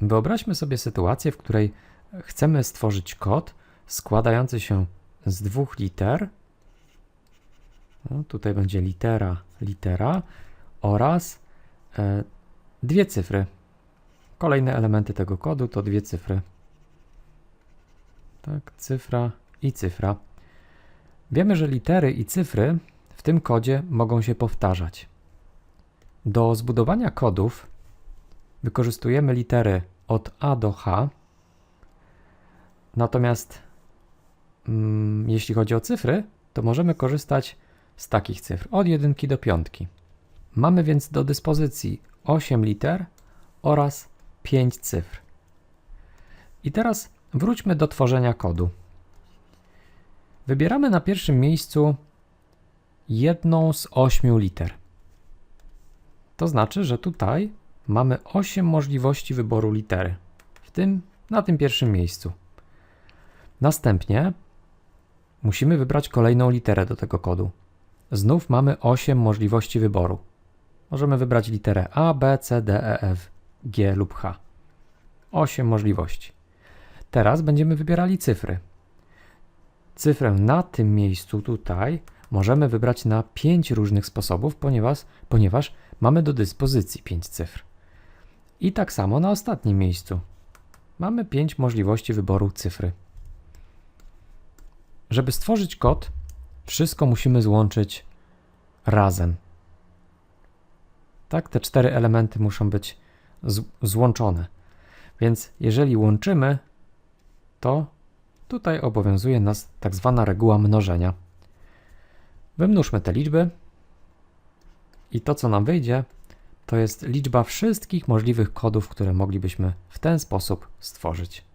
Wyobraźmy sobie sytuację, w której chcemy stworzyć kod składający się z dwóch liter. No, tutaj będzie litera, litera oraz e, dwie cyfry. Kolejne elementy tego kodu to dwie cyfry. Tak, cyfra i cyfra. Wiemy, że litery i cyfry w tym kodzie mogą się powtarzać. Do zbudowania kodów wykorzystujemy litery od A do H. Natomiast mm, jeśli chodzi o cyfry, to możemy korzystać z takich cyfr od jedynki do piątki. Mamy więc do dyspozycji 8 liter oraz 5 cyfr. I teraz wróćmy do tworzenia kodu. Wybieramy na pierwszym miejscu jedną z 8 liter. To znaczy, że tutaj mamy 8 możliwości wyboru litery, w tym na tym pierwszym miejscu. Następnie musimy wybrać kolejną literę do tego kodu. Znów mamy 8 możliwości wyboru. Możemy wybrać literę A, B, C, D, E, F, G lub H. 8 możliwości. Teraz będziemy wybierali cyfry. Cyfrę na tym miejscu tutaj możemy wybrać na 5 różnych sposobów, ponieważ, ponieważ mamy do dyspozycji 5 cyfr. I tak samo na ostatnim miejscu. Mamy 5 możliwości wyboru cyfry. Żeby stworzyć kod, wszystko musimy złączyć razem. Tak, te cztery elementy muszą być złączone. Więc jeżeli łączymy, to tutaj obowiązuje nas tak zwana reguła mnożenia. Wymnóżmy te liczby i to, co nam wyjdzie, to jest liczba wszystkich możliwych kodów, które moglibyśmy w ten sposób stworzyć.